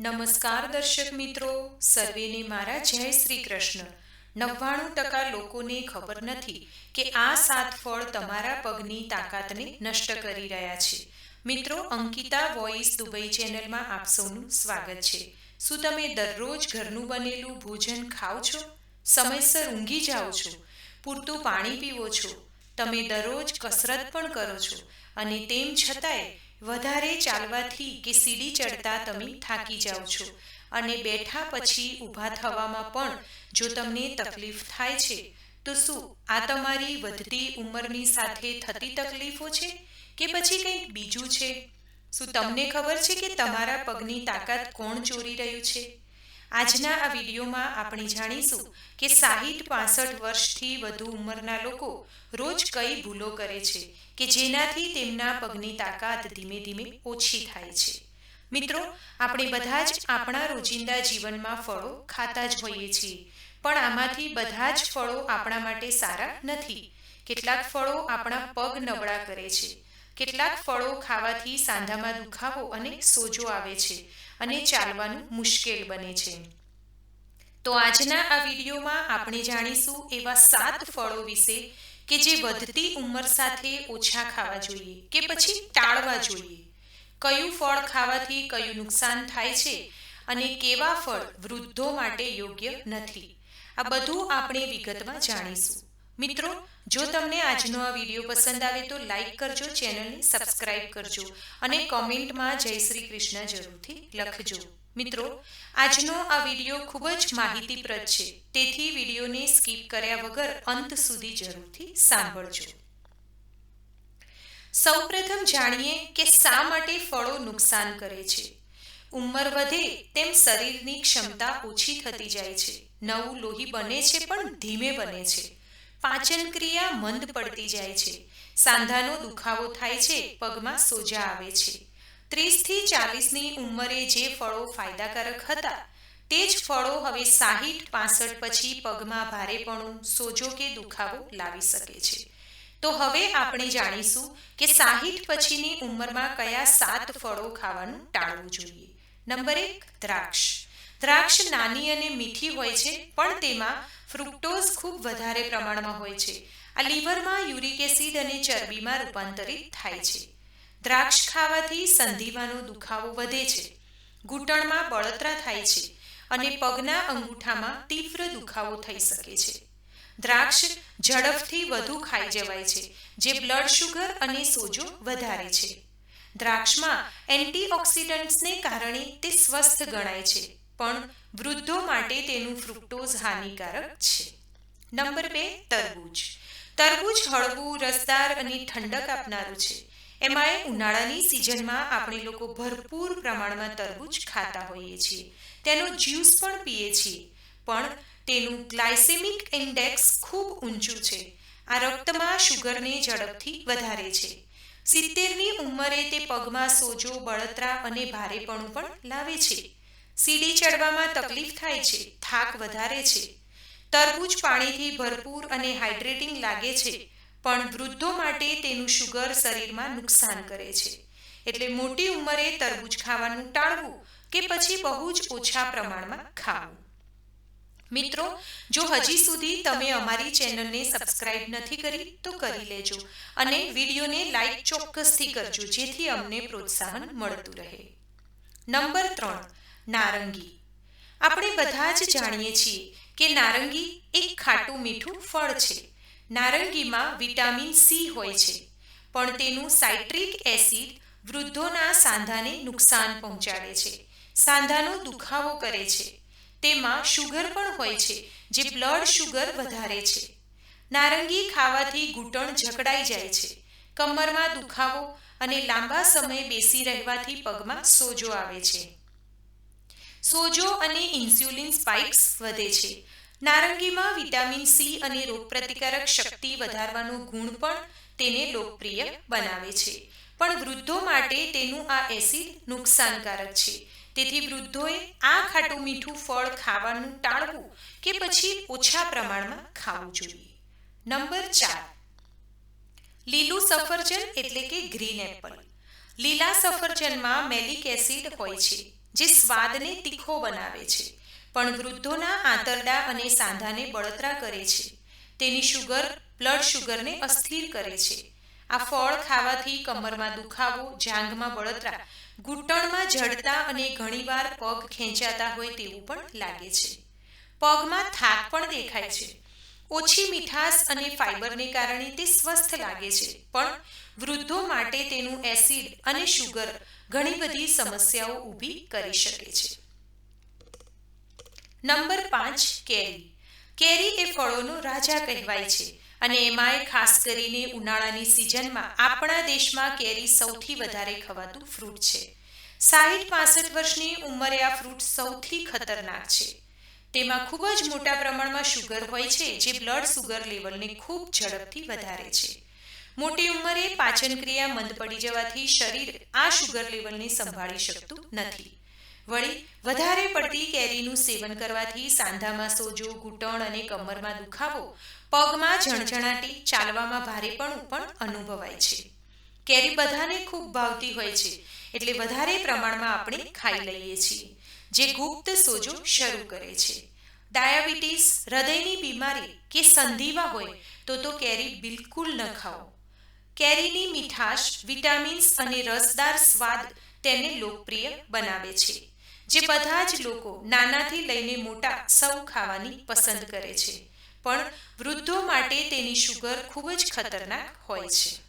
નમસ્કાર દર્શક મિત્રો, સર્વેને મારા જય શ્રી કૃષ્ણ. નવ્વાણું ટકા લોકોને ખબર નથી કે આ સાત ફળ તમારા પગની તાકાતને નષ્ટ કરી રહ્યા છે. મિત્રો, અંકિતા વોઇસ દુબઈ ચેનલમાં આપ સૌનું સ્વાગત છે. શું તમે દરરોજ ઘરનું બનેલું ભોજન ખાઓ છો? સમયસર ઊંઘી જાઓ છો? પૂરતું પાણી પીવો છો? તમે દરરોજ કસરત પણ કરો છો? અને તેમ છતાંય વધારે ચાલવાથી કે સીડી ચડતા તમે થાકી જાઓ છો અને બેઠા પછી ઊભા થવામાં પણ જો તમને તકલીફ થાય છે, તો શું આ તમારી વધતી ઉંમરની સાથે થતી તકલીફો છે કે પછી કંઈક બીજું છે? શું તમને ખબર છે કે તમારા પગની તાકાત કોણ ચોરી રહ્યું છે? આજના આ વિડીયોમાં આપણે જાણીશું કે સાહીઠ પાસઠ વર્ષથી વધુ ઉંમરના લોકો રોજ કઈ ભૂલો કરે છે કે જેનાથી તેમના પગની તાકાત ધીમે ધીમે ઓછી થાય છે. મિત્રો, આપણે બધા જ આપણા રોજિંદા જીવનમાં ફળો ખાતા જ હોઈએ છીએ, પણ આમાંથી બધા જ ફળો આપણા માટે સારા નથી. કેટલાક ફળો આપણા પગ નબળા કરે છે. કેટલાક ફળો ખાવાથી સાંધામાં દુખાવો અને સોજો આવે છે અને ચાલવાનું મુશ્કેલ બને છે. તો આજના આ વિડીયોમાં આપણે જાણીશું એવા સાત ફળો વિશે કે જે વધતી ઉંમર સાથે ઓછા ખાવા જોઈએ કે પછી ટાળવા જોઈએ? કયું ફળ ખાવાથી કયું નુકસાન થાય છે અને કેવા ફળ વૃદ્ધો માટે યોગ્ય નથી? આ બધું આપણે વિગતમાં જાણીશું. મિત્રો, જો તમને આજનો આ વીડિયો પસંદ આવે તો લાઈક કરજો, ચેનલને સબસ્ક્રાઇબ કરજો અને કોમેન્ટમાં જય શ્રી કૃષ્ણ જરૂરથી લખજો. મિત્રો આજનો આ વીડિયો ખૂબ જ માહિતીપ્રદ છે. તેથી વિડીયોને સ્કીપ કર્યા વગર અંત સુધી જરૂરથી સાંભળજો. સૌપ્રથમ જાણીએ કે શા માટે ફળો નુકસાન કરે છે. ઉંમર વધે તેમ શરીરની ક્ષમતા ઓછી થતી જાય છે. નવું લોહી બને છે પણ ધીમે બને છે. પાચન ક્રિયા મંદ પડતી જાય છે. સાંધાનો દુખાવો થાય છે પગમાં સોજા આવે છે. ત્રીસથી ચાલીસની ઉંમરે જે ફળો ફાયદાકારક હતા, તે જ ફળો હવે સાહીઠ, પાસઠ પછી પગમાં ભારેપણું, સોજો કે દુખાવો લાવી શકે છે. તો હવે આપણે જાણીશું કે સાહીઠ પછીની ઉંમરમાં કયા સાત ફળો ખાવાનું ટાળવું જોઈએ. નંબર એક, દ્રાક્ષ. દ્રાક્ષ નાની અને મીઠી હોય છે, પણ તેમાં ફ્રુક્ટોઝ ખૂબ વધારે પ્રમાણમાં હોય છે. આ લીવરમાં યુરિક એસિડ અને ચરબીમાં રૂપાંતરિત થાય છે. દ્રાક્ષ ખાવાથી સંધિવાનો દુખાવો વધે છે. ઘૂંટણમાં બળતરા થાય છે અને પગના અંગૂઠામાં તીવ્ર દુખાવો થઈ શકે છે. દ્રાક્ષ ઝડપથી વધુ ખાઈ જવાય છે, જે બ્લડ શુગર અને સોજો વધારે છે. દ્રાક્ષમાં એન્ટીઓક્સિડન્ટ્સને કારણે તે સ્વસ્થ ગણાય છે, પણ વૃદ્ધો માટે તેનું ફ્રુક્ટોઝ હાનિકારક છે. નંબર બે, તરબૂચ. તરબૂચ હળવું, રસદાર અને ઠંડક આપનારું છે. એમાંય ઉનાળાની સિઝનમાં આપણે લોકો ભરપૂર પ્રમાણમાં તરબૂચ ખાતા હોઈએ છીએ. તેનો જ્યુસ પણ પીએ છીએ. પણ તેનું ગ્લાયસેમિક ઇન્ડેક્સ ખૂબ ઊંચું છે. આ રક્તમાં શુગરને ઝડપથી વધારે છે. સિત્તેરની ઉંમરે તે પગમાં સોજો બળતરા અને ભારેપણું પણ લાવે છે. સીડી ચડવામાં તકલીફ થાય છે થાક વધારે છે. તરબૂચ પાણીથી ભરપૂર અને હાઇડ્રેટિંગ લાગે છે. પણ વૃદ્ધો માટે તેનું શુગર શરીરમાં નુકસાન કરે છે. એટલે મોટી ઉંમરે તરબૂચ ખાવાનું ટાળવું કે પછી બહુ જ ઓછા પ્રમાણમાં ખાવું. મિત્રો, જો હજી સુધી તમે અમારી ચેનલને સબસ્ક્રાઇબ નથી કરી, તો કરી લેજો અને વિડીયોને લાઈક ચોક્કસથી કરજો, જેથી અમને પ્રોત્સાહન મળતું રહે. નંબર ત્રણ, નારંગી. આપણે બધા જ જાણીએ છીએ કે નારંગી એક ખાટું મીઠું ફળ છે. નારંગીમાં વિટામિન સી હોય છે. પણ તેનું સાઇટ્રિક એસિડ વૃદ્ધોના સાંધાને નુકસાન પહોંચાડે છે. સાંધાનો દુખાવો કરે છે. તેમાં શુગર પણ હોય છે, જે બ્લડ શુગર વધારે છે. નારંગી ખાવાથી ઘૂંટણ જકડાઈ જાય છે. કમરમાં દુખાવો અને લાંબા સમય બેસી રહેવાથી પગમાં સોજો આવે છે. સોજો અને ઇન્સ્યુલિન સ્પાઇક્સ વધે છે. નારંગીમાં વિટામિન સી અને રોગપ્રતિકારક શક્તિ વધારવાનો ગુણ પણ તેને લોકપ્રિય બનાવે છે. પણ વૃદ્ધો માટે તેનું આ એસિડ નુકસાનકારક છે. તેથી વૃદ્ધોએ આ ખાટું મીઠું ફળ ખાવાનું ટાળવું કે પછી ઓછા પ્રમાણમાં ખાવું જોઈએ. નંબર ચાર. લીલું સફરજન એટલે કે ગ્રીન એપલ. લીલા સફરજનમાં મેલિક એસિડ હોય છે, જે સ્વાદને તીખો બનાવે છે. પણ વૃદ્ધોના આંતરડા અને સાંધાને બળતરા કરે છે. તેની શુગર, બ્લડ શુગરને અસ્થિર કરે છે. આ ફળ ખાવાથી કમરમાં દુખાવો, જાંઘમાં બળતરા, ઘૂંટણમાં જડતા અને ઘણીવાર પગ ખેંચાતા હોય તેવું પણ લાગે છે. પગમાં થાક પણ દેખાય છે. ઓછી મીઠાશ અને ફાઈબરને કારણે તે સ્વસ્થ લાગે છે. પણ વૃદ્ધો માટે તેનું એસિડ અને શુગર ઘણી બધી સમસ્યાઓ ઊભી કરી શકે છે. નંબર પાંચ કેરી. કેરી એ ફળોનો રાજા કહેવાય છે અને એમાંય ખાસ કરીને ઉનાળાની સિઝનમાં આપણા દેશમાં કેરી સૌથી વધારે ખવાતું ફ્રૂટ છે. સાહીઠ પાસઠ વર્ષની ઉંમરે આ ફ્રૂટ સૌથી ખતરનાક છે. તેમાં ખૂબ જ મોટા પ્રમાણમાં શુગર હોય છે જે બ્લડ સુગર લેવલને ખૂબ ઝડપથી વધારે છે. મોટી ઉંમરે પાચન ક્રિયા મંદ પડી જવાથી શરીર આ શુગર લેવલને સંભાળી શકતું નથી. વળી, વધારે પડતી કેરીનું સેવન કરવાથી સાંધામાં સોજો, ઘૂંટણ અને કમરમાં દુખાવો, પગમાં ઝણઝણાટી ચાલવામાં ભારેપણું પણ અનુભવાય છે. કેરી બધાને ખૂબ ભાવતી હોય છે, એટલે વધારે પ્રમાણમાં આપણે ખાઈ લઈએ છીએ, જે ગુપ્ત સોજો શરૂ કરે છે. ડાયાબિટીસ, હૃદયની બીમારી કે સંધિવા હોય, તો તો કેરી બિલકુલ ન ખાઓ. કેરીની મીઠાશ, વિટામિન્સ અને રસદાર સ્વાદ તેને લોકપ્રિય બનાવે છે. જે બધા જ લોકો નાનાથી લઈને મોટા સૌ ખાવાની પસંદ કરે છે. પણ વૃદ્ધો માટે તેની શુગર ખૂબ જ ખતરનાક હોય છે.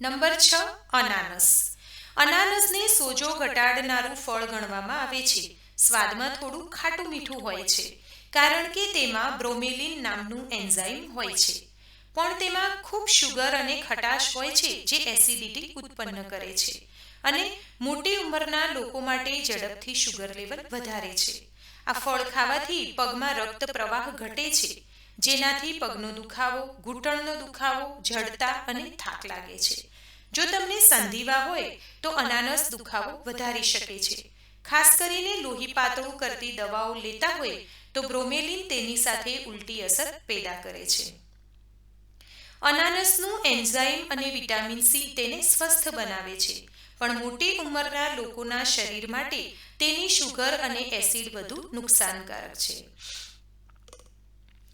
નંબર છ, અનાનસ. અનાનસને સોજો ઘટાડનારું ફળ ગણવામાં આવે છે. સ્વાદમાં થોડું ખાટું મીઠું હોય છે, કારણ કે તેમાં બ્રોમેલિન નામનું એન્ઝાઇમ હોય છે. પણ તેમાં ખૂબ શુગર અને ખટાશ હોય છે, જે એસિડિટી ઉત્પન્ન કરે છે. અને મોટી ઉંમરના લોકો માટે ઝડપથી શુગર લેવલ વધારે છે. આ ફળ ખાવાથી પગમાં રક્ત પ્રવાહ ઘટે છે જેનાથી પગનો દુખાવો ઘૂંટણનો દુખાવો જડતા અને થાક લાગે છે. જો તમને સંધિવા હોય તો અનાનસ દુખાવો વધારી શકે છે. ખાસ કરીને લોહી પાતળું કરતી દવાઓ લેતા હોય તો બ્રોમેલિન તેની સાથે ઉલટી અસર પેદા કરે છે. અનાનસનું એન્ઝાઇમ અને વિટામિન સી તેને સ્વસ્થ બનાવે છે. પણ મોટી ઉંમરના લોકોના શરીર માટે તેની શુગર અને એસિડ વધુ નુકસાનકારક છે.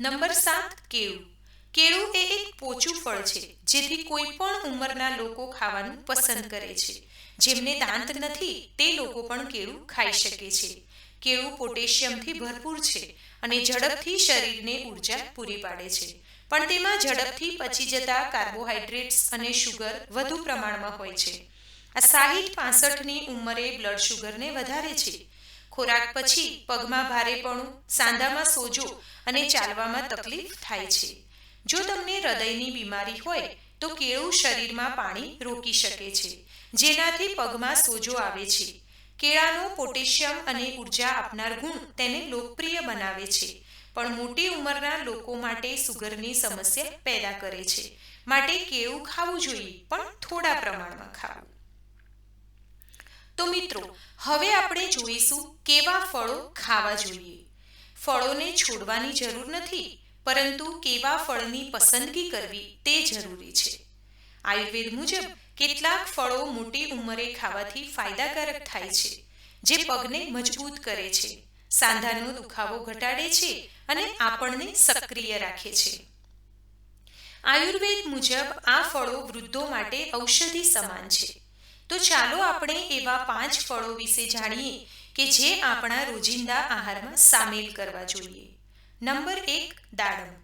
નંબર સાત, કેળું. કેળું એ એક પોચું ફળ છે, જેથી કોઈ પણ ઉંમરના લોકો ખાવાનું પસંદ કરે છે. જેમને દાંત નથી, તે લોકો પણ કેળું ખાઈ શકે છે. કેળું પોટેશિયમથી ભરપૂર છે અને ઝડપથી શરીરને ઊર્જા પૂરી પાડે છે. પણ તેમાં ઝડપથી પચી જતા કાર્બોહાઈડ્રેટ્સ અને શુગર વધુ પ્રમાણમાં હોય છે. આ સાહીઠ પાસઠની ઉંમરે બ્લડ શુગરને વધારે છે. ખોરાક પછી પગમાં ભારેપણું, સાંધામાં સોજો અને ચાલવામાં તકલીફ થાય છે. જો તમને હૃદયની બીમારી હોય, તો કેળું શરીરમાં પાણી રોકી શકે છે, જેનાથી પગમાં સોજો આવે છે. કેળાનો પોટેશિયમ અને ઊર્જા આપનાર ગુણ તેને લોકપ્રિય બનાવે છે, પણ મોટી ઉંમરના લોકો માટે સુગરની સમસ્યા પેદા કરે છે. માટે કેળું ખાવું જોઈએ, પણ થોડા પ્રમાણમાં ખાવું. તો મિત્રો, હવે આપણે જોઈશું કેવા ફળો ખાવા જોઈએ. ફળોને છોડવાની જરૂર નથી, પરંતુ કેવા ફળની પસંદગી કરવી તે જરૂરી છે. આયુર્વેદ મુજબ, કેટલાક ફળો મોટી ઉંમરે ખાવાથી ફાયદાકારક થાય છે, જે પગને મજબૂત કરે છે, સાંધાનો દુખાવો ઘટાડે છે અને આપણને સક્રિય રાખે છે. આયુર્વેદ મુજબ આ ફળો વૃદ્ધો માટે ઔષધિ સમાન છે. તો ચાલો આપણે એવા પાંચ ફળો વિશે જાણીએ કે જે આપણા રોજિંદા આહારમાં સામેલ કરવા જોઈએ. નંબર એક, દાડમ.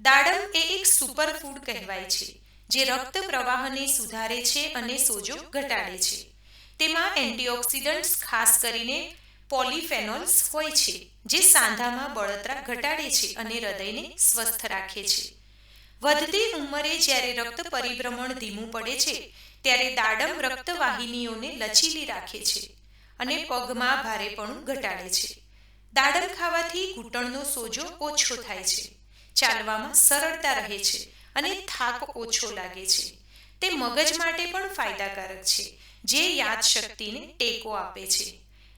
દાડમ એ એક સુપર ફૂડ કહેવાય છે, જે રક્ત પ્રવાહને સુધારે છે અને સોજો ઘટાડે છે. તેમાં એન્ટીઓક્સિડન્ટ્સ ખાસ કરીને પોલિફેનોલ્સ હોય છે, જે સાંધામાં બળતરા ઘટાડે છે અને હૃદયને સ્વસ્થ રાખે છે. વધતી ઉંમરે જ્યારે રક્ત પરિભ્રમણ ધીમું પડે છે, ત્યારે દાડમ રક્તવાહિનીઓને લચીલી રાખે છે અને પગમાં ભારેપણું ઘટાડે છે. દાડમ ખાવાથી ઘૂંટણનો સોજો ઓછો થાય છે, ચાલવામાં સરળતા રહે છે અને થાક ઓછો લાગે છે. તે મગજ માટે પણ ફાયદાકારક છે, જે યાદશક્તિને ટેકો આપે છે.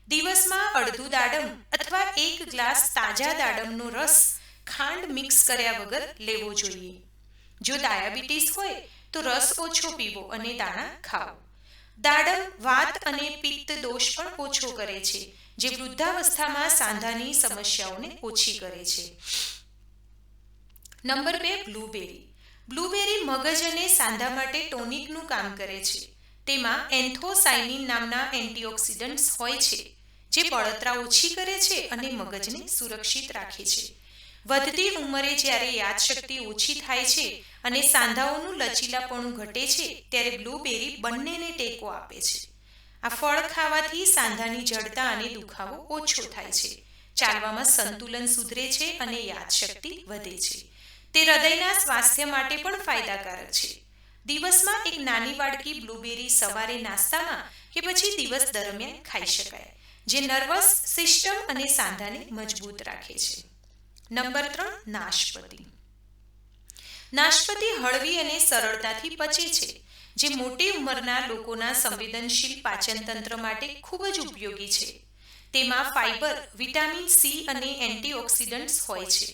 દિવસમાં અડધું દાડમ અથવા એક ગ્લાસ તાજા દાડમનો રસ ખાંડ મિક્સ કર્યા વગર લેવો જોઈએ. જો ડાયાબિટીસ હોય, તો રસ ઓછો પીવો અને દાણા ખાઓ. દાડમ વાત અને પિત્ત દોષ પણ ઓછો કરે છે, જે વૃદ્ધાવસ્થામાં સાંધાની સમસ્યાઓને ઓછી કરે છે. નંબર બે, બ્લુબેરી. બ્લુબેરી મગજ અને સાંધા માટે ટોનિકનું કામ કરે છે. તેમાં એન્થોસાઇનિન નામના એન્ટીઓક્સિડન્ટ્સ હોય છે, જે બળતરા ઓછી કરે છે અને મગજને સુરક્ષિત રાખે છે. વધતી ઉંમરે જ્યારે યાદશક્તિ ઓછી થાય છે અને સાંધાઓનું લચીલાપણું ઘટે છે, ત્યારે બ્લુબેરી બંનેને ટેકો આપે છે. આ ફળ ખાવાથી સાંધાની જડતા અને દુખાવો ઓછો થાય છે. ચાલવામાં સંતુલન સુધરે છે અને યાદશક્તિ વધે છે. તે હૃદયના સ્વાસ્થ્ય માટે પણ ફાયદાકારક છે. દિવસમાં એક નાની વાડકી બ્લુબેરી સવારે નાસ્તામાં કે પછી દિવસ દરમિયાન ખાઈ શકાય, જે નર્વસ, સિસ્ટમ અને સાંધાને મજબૂત રાખે છે. નંબર ત્રણ, નાશપતિ. નાશપતિ હળવી અને સરળતાથી પચે છે, જે મોટી ઉંમરના લોકોના સંવેદનશીલ પાચન તંત્ર માટે ખૂબ જ ઉપયોગી છે. તેમાં ફાઇબર વિટામિન સી અને એન્ટીઓક્સિડન્ટ્સ હોય છે,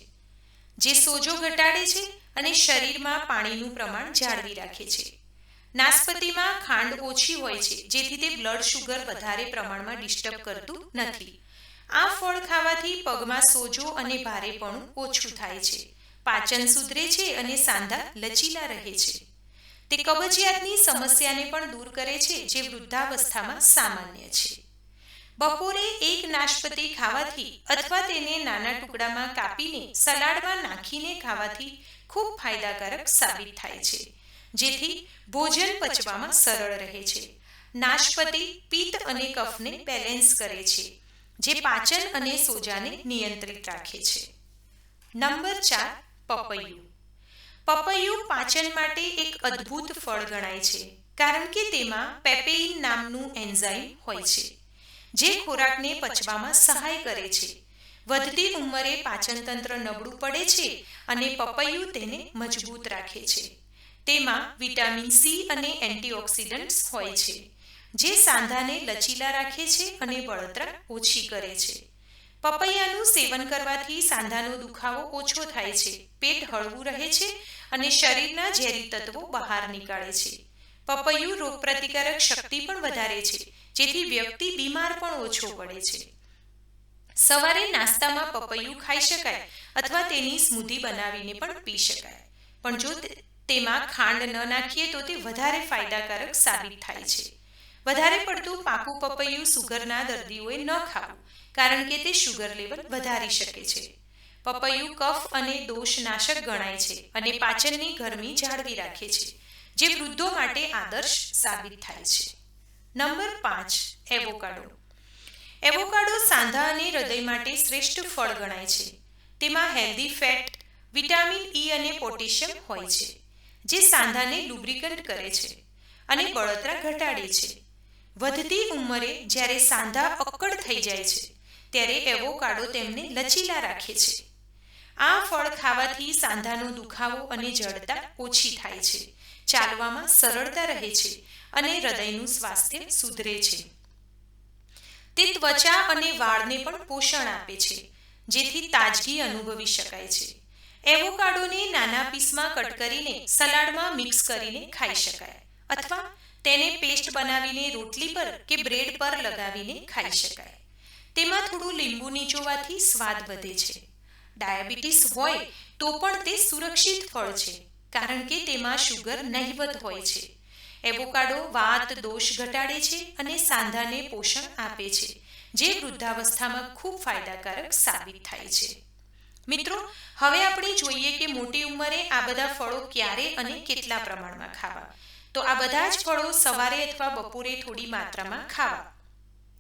જે સોજો ઘટાડે છે અને શરીરમાં પાણીનું પ્રમાણ જાળવી રાખે છે. નાસ્પતિમાં ખાંડ ઓછી હોય છે, જેથી તે બ્લડ શુગર વધારે પ્રમાણમાં ડિસ્ટર્બ કરતું નથી. આ ફળ ખાવાથી પગમાં સોજો અને ભારેપણું ઓછું થાય છે. પાચન સુધરે છે અને સાંધા લચીલા રહે છે. તે કબજિયાતની સમસ્યાને પણ દૂર કરે છે, જે વૃદ્ધાવસ્થામાં સામાન્ય છે. બપોરે એક નાશપતી ખાવાથી અથવા તેને નાના ટુકડામાં કાપીને સલાડમાં નાખીને ખાવાથી ખૂબ ફાયદાકારક સાબિત થાય છે, જેથી ભોજન પચવામાં સરળ રહે છે. નાશપતી પિત્ત અને કફને બેલેન્સ કરે છે. જે પાચન અને સોજાને નિયંત્રિત રાખે છે. નંબર ચાર, પપૈયું. પપૈયું પાચન માટે એક અદ્ભુત ફળ ગણાય છે, કારણ કે તેમાં પેપેઇન નામનું એન્ઝાઇમ હોય છે, જે ખોરાકને પચવામાં સહાય કરે છે. વધતી ઉંમરે પાચનતંત્ર નબળું પડે છે અને પપૈયું તેને મજબૂત રાખે છે. તેમાં વિટામિન સી અને એન્ટીઓક્સિડન્ટ્સ હોય છે. જે સાંધાને લચીલા રાખે છે અને બળતરા ઓછી કરે છે. પપૈયાનું સેવન કરવાથી સાંધાનો દુખાવો ઓછો થાય છે. પેટ હળવું રહે છે અને શરીરના ઝેરી તત્વો બહાર નીકાળે છે. પપૈયું રોગપ્રતિકારક શક્તિ પણ વધારે છે, જેથી વ્યક્તિ બીમાર પણ ઓછો પડે છે. સવારે નાસ્તામાં પપૈયું ખાઈ શકાય અથવા તેની સ્મૂધી બનાવીને પણ પી શકાય. પણ જો તેમાં ખાંડ ન નાખીએ તો તે વધારે ફાયદાકારક સાબિત થાય છે. વધારે પડતું પાકું પપૈયું સુગરના દર્દીઓએ ન ખાવું, કારણ કે તે શુગર લેવલ વધારી શકે છે. પપૈયું કફ અને દોષનાશક ગણાય છે અને પાચનની ગરમી જાળવી રાખે છે, જે વૃદ્ધો માટે આદર્શ સાબિત થાય છે. નંબર પાંચ, એવોકાડો. એવોકાડો સાંધા અને હૃદય માટે શ્રેષ્ઠ ફળ ગણાય છે. તેમાં હેલ્ધી ફેટ વિટામિન ઈ અને પોટેશિયમ હોય છે, જે સાંધાને લુબ્રિકન્ટ કરે છે અને બળતરા ઘટાડે છે. વધતી ઉંમરે જ્યારે સાંધા અક્કડ થઈ જાય છે, ત્યારે એવોકાડો તેમને લચીલા રાખે છે. આ ફળ ખાવાથી સાંધાનો દુખાવો અને જડતા ઓછી થાય છે, ચાલવામાં સરળતા રહે છે અને હૃદયનું સ્વાસ્થ્ય સુધરે છે. તે ત્વચા અને વાળને પણ પોષણ આપે છે, જેથી તાજગી અનુભવી શકાય છે. એવોકાડોને નાના પીસમાં કટ કરીને સલાડમાં મિક્સ કરીને ખાઈ શકાય, અથવા તેને બનાવીને રોટલી પર કે બ્રેડ પર લગાવીને ખાઈ શકાય. તેમાં થોડું લીંબુ નીચોવાથી સ્વાદ વધે છે. ડાયાબિટીસ હોય તો પણ તે સુરક્ષિત ફળ છે, કારણ કે તેમાં શુગર નહિવત હોય છે. એવોકાડો વાત દોષ ઘટાડે છે અને સાંધાને પોષણ આપે છે, જે વૃદ્ધાવસ્થામાં ખૂબ ફાયદાકારક સાબિત થાય છે. મિત્રો, હવે આપણે જોઈએ કે મોટી ઉંમરે આ બધા ફળો ક્યારે અને કેટલા પ્રમાણમાં ખાવા. તો આ બધા જ ફળો સવારે અથવા બપોરે થોડી માત્રામાં ખાવા.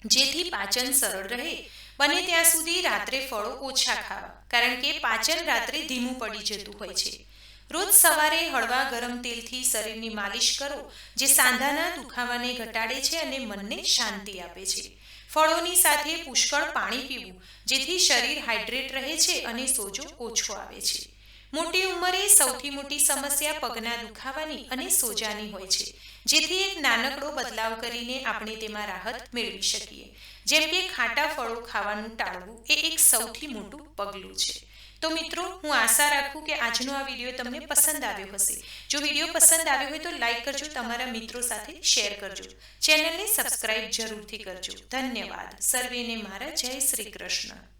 જેથી પાચન સરળ રહે બને ત્યાં સુધી રાત્રે ફળો ઓછા ખાવા. કારણ કે પાચન રાત્રે ધીમું પડી જતું હોય છે. રોજ સવારે હળવા ગરમ તેલથી શરીરની માલિશ કરો, જે સાંધાના દુખાવાને ઘટાડે છે અને મનને શાંતિ આપે છે. ફળોની સાથે પુષ્કળ પાણી પીવું, જેથી શરીર હાઇડ્રેટ રહે છે અને સોજો ઓછો આવે છે. મોટી ઉંમરે સૌથી મોટી સમસ્યા પગના દુખાવાની અને સોજાની હોય છે. જેથી એક નાનકડો બદલાવ કરીને આપણે તેમાં રાહત મેળવી શકીએ. જેમ કે ખાટા ફળો ખાવાનું ટાળવું એ એક સૌથી મોટું પગલું છે. તો મિત્રો, હું આશા રાખું કે આજનો આ વીડિયો તમને પસંદ આવ્યો હશે. જો વીડિયો પસંદ આવ્યો હોય તો લાઈક કરજો, તમારા મિત્રો સાથે શેર કરજો. ચેનલને સબસ્ક્રાઇબ જરૂરથી કરજો. ધન્યવાદ. સર્વેને મારા જય શ્રી કૃષ્ણ.